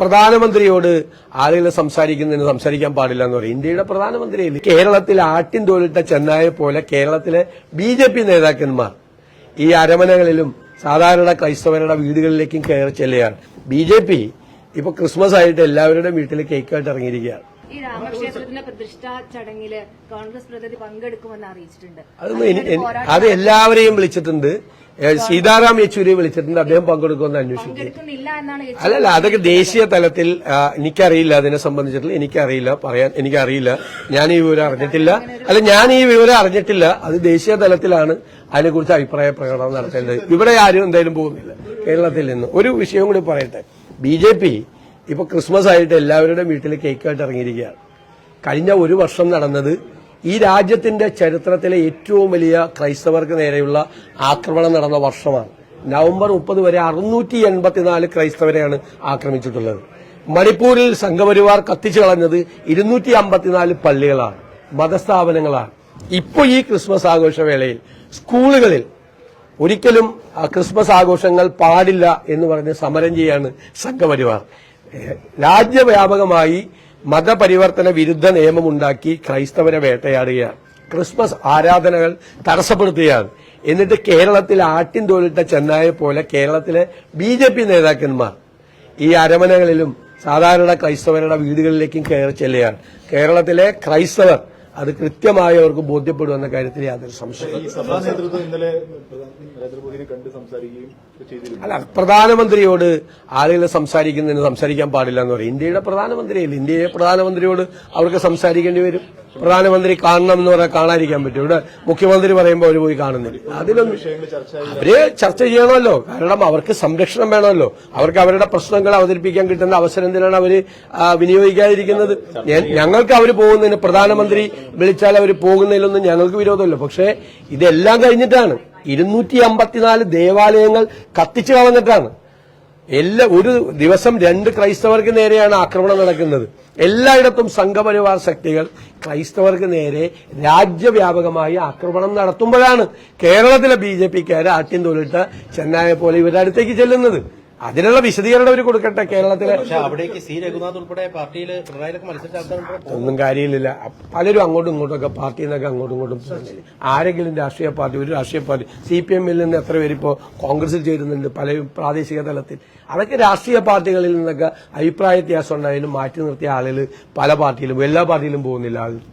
പ്രധാനമന്ത്രിയോട് ആളുകൾ സംസാരിക്കുന്നതിന് സംസാരിക്കാൻ പാടില്ല എന്ന് പറയും. ഇന്ത്യയുടെ പ്രധാനമന്ത്രിയല്ലേ കേരളത്തിൽ ആട്ടിൻ തോലിട്ട ചെന്നായെ പോലെ കേരളത്തിലെ ബി ജെ പി നേതാക്കന്മാർ ഈ അരമനകളിലും സാധാരണ ക്രൈസ്തവരുടെ വീടുകളിലേക്കും കയറി ചെല്ലുകയാണ്. ബി ജെ പി ഇപ്പൊ ക്രിസ്മസ് ആയിട്ട് എല്ലാവരുടെയും വീട്ടിൽ കേക്കായിട്ട് ഇറങ്ങിയിരിക്കുകയാണ്. ഈ രാമക്ഷേത്രത്തിന്റെ പ്രതിഷ്ഠാ ചടങ്ങിൽ കോൺഗ്രസ് പ്രതിനിധി പങ്കെടുക്കുമെന്ന് അറിയിച്ചിട്ടുണ്ട്. അത് എല്ലാവരെയും വിളിച്ചിട്ടുണ്ട്. സീതാറാം യെച്ചൂരിയെ വിളിച്ചിട്ടുണ്ട്. അദ്ദേഹം പങ്കെടുക്കുമെന്ന് അന്വേഷിക്കും യെച്ചൂരി അല്ലല്ല അതൊക്കെ ദേശീയ തലത്തിൽ എനിക്കറിയില്ല. അതിനെ സംബന്ധിച്ചിട്ടുള്ള എനിക്കറിയില്ല. പറയാൻ എനിക്കറിയില്ല. ഞാൻ ഈ വിവരം അറിഞ്ഞിട്ടില്ല. അല്ല ഞാൻ ഈ വിവരം അറിഞ്ഞിട്ടില്ല. അത് ദേശീയ തലത്തിലാണ് അതിനെക്കുറിച്ച് അഭിപ്രായ പ്രകടനം നടത്തേണ്ടത്. ഇവിടെ ആരും എന്തായാലും പോകുന്നില്ല. കേരളത്തിൽ നിന്ന്. ഒരു വിഷയം കൂടി പറയട്ടെ. ബി ജെ പി ഇപ്പൊ ക്രിസ്മസ് ആയിട്ട് എല്ലാവരുടെയും വീട്ടിൽ കേക്കായിട്ട് ഇറങ്ങിയിരിക്കുകയാണ്. കഴിഞ്ഞ ഒരു വർഷം നടന്നത് ഈ രാജ്യത്തിന്റെ ചരിത്രത്തിലെ ഏറ്റവും വലിയ ക്രൈസ്തവർക്ക് നേരെയുള്ള ആക്രമണം നടന്ന വർഷമാണ്. നവംബർ മുപ്പത് വരെ അറുന്നൂറ്റി എൺപത്തിനാല് ക്രൈസ്തവരെയാണ് ആക്രമിച്ചിട്ടുള്ളത്. മണിപ്പൂരിൽ സംഘപരിവാർ കത്തിച്ചു കളഞ്ഞത് ഇരുന്നൂറ്റി അമ്പത്തിനാല് പള്ളികളാണ് മതസ്ഥാപനങ്ങളാണ്. ഇപ്പൊ ഈ ക്രിസ്മസ് ആഘോഷവേളയിൽ സ്കൂളുകളിൽ ഒരിക്കലും ക്രിസ്മസ് ആഘോഷങ്ങൾ പാടില്ല എന്ന് പറഞ്ഞ് സമരം ചെയ്യാണ് സംഘപരിവാർ. രാജ്യവ്യാപകമായി മതപരിവർത്തന വിരുദ്ധ നിയമമുണ്ടാക്കി ക്രൈസ്തവരെ വേട്ടയാടുകയാണ്. ക്രിസ്മസ് ആരാധനകൾ തടസ്സപ്പെടുത്തുകയാണ്. എന്നിട്ട് കേരളത്തിൽ ആട്ടിൻ തോലിട്ട ചെന്നായെ പോലെ കേരളത്തിലെ ബി ജെ പി നേതാക്കന്മാർ ഈ അരമനകളിലും സാധാരണ ക്രൈസ്തവരുടെ വീടുകളിലേക്കും കയറി ചെല്ലുകയാണ്. കേരളത്തിലെ ക്രൈസ്തവർ അത് കൃത്യമായി അവർക്ക് ബോധ്യപ്പെടുമെന്ന കാര്യത്തിൽ യാതൊരു സംശയം അല്ല പ്രധാനമന്ത്രിയോട് ആളുകൾ സംസാരിക്കുന്നതിന് സംസാരിക്കാൻ പാടില്ല എന്ന് പറയും. ഇന്ത്യയുടെ പ്രധാനമന്ത്രിയല്ലേ? ഇന്ത്യയുടെ പ്രധാനമന്ത്രിയോട് അവർക്ക് സംസാരിക്കേണ്ടി വരും. പ്രധാനമന്ത്രി കാണണം എന്ന് പറയാൻ കാണാതിരിക്കാൻ പറ്റും. ഇവിടെ മുഖ്യമന്ത്രി പറയുമ്പോൾ അവർ പോയി കാണുന്നില്ല. അതിലൊന്നും അവർ ചർച്ച ചെയ്യണമല്ലോ. കാരണം അവർക്ക് സംരക്ഷണം വേണമല്ലോ. അവർക്ക് അവരുടെ പ്രശ്നങ്ങൾ അവതരിപ്പിക്കാൻ കിട്ടുന്ന അവസരം എന്തിനാണ് അവർ വിനിയോഗിക്കാതിരിക്കുന്നത്. ഞങ്ങൾക്ക് അവർ പോകുന്നതിന് പ്രധാനമന്ത്രി വിളിച്ചാൽ അവർ പോകുന്നതിലൊന്നും ഞങ്ങൾക്ക് വിരോധമല്ലോ. പക്ഷേ ഇതെല്ലാം കഴിഞ്ഞിട്ടാണ്. ഇരുന്നൂറ്റി അമ്പത്തിനാല് ദേവാലയങ്ങൾ കത്തിച്ചു കളഞ്ഞിട്ടാണ്. എല്ലാ ഒരു ദിവസം രണ്ട് ക്രൈസ്തവർക്ക് നേരെയാണ് ആക്രമണം നടക്കുന്നത്. എല്ലായിടത്തും സംഘപരിവാർ ശക്തികൾ ക്രൈസ്തവർക്ക് നേരെ രാജ്യവ്യാപകമായി ആക്രമണം നടത്തുമ്പോഴാണ് കേരളത്തിലെ ബി ജെ പിക്കാർ ആട്ടിൻ തൊഴിലിട്ട് ചെന്നായെ പോലെ ഇവരുടെ അടുത്തേക്ക് ചെല്ലുന്നത്. അതിനുള്ള വിശദീകരണം അവർ കൊടുക്കട്ടെ കേരളത്തിലെ. പക്ഷെ അവിടേക്ക് സി രഘുനാഥ് ഉൾപ്പെടെ പാർട്ടിയിൽ ഒന്നും കാര്യമില്ല പലരും അങ്ങോട്ടും ഇങ്ങോട്ടും ഒക്കെ പാർട്ടിയിൽ നിന്നൊക്കെ അങ്ങോട്ടും ഇങ്ങോട്ടും ആരെങ്കിലും രാഷ്ട്രീയ പാർട്ടി ഒരു രാഷ്ട്രീയ പാർട്ടി സി പി എമ്മിൽ നിന്ന് എത്ര പേര് ഇപ്പോൾ കോൺഗ്രസിൽ ചേരുന്നുണ്ട് പല പ്രാദേശിക തലത്തിൽ. അതൊക്കെ രാഷ്ട്രീയ പാർട്ടികളിൽ നിന്നൊക്കെ അഭിപ്രായ വ്യത്യാസം ഉണ്ടായാലും മാറ്റി നിർത്തിയ ആളുകൾ പല പാർട്ടിയിലും എല്ലാ പാർട്ടിയിലും പോകുന്നില്ല ആളുകൾ.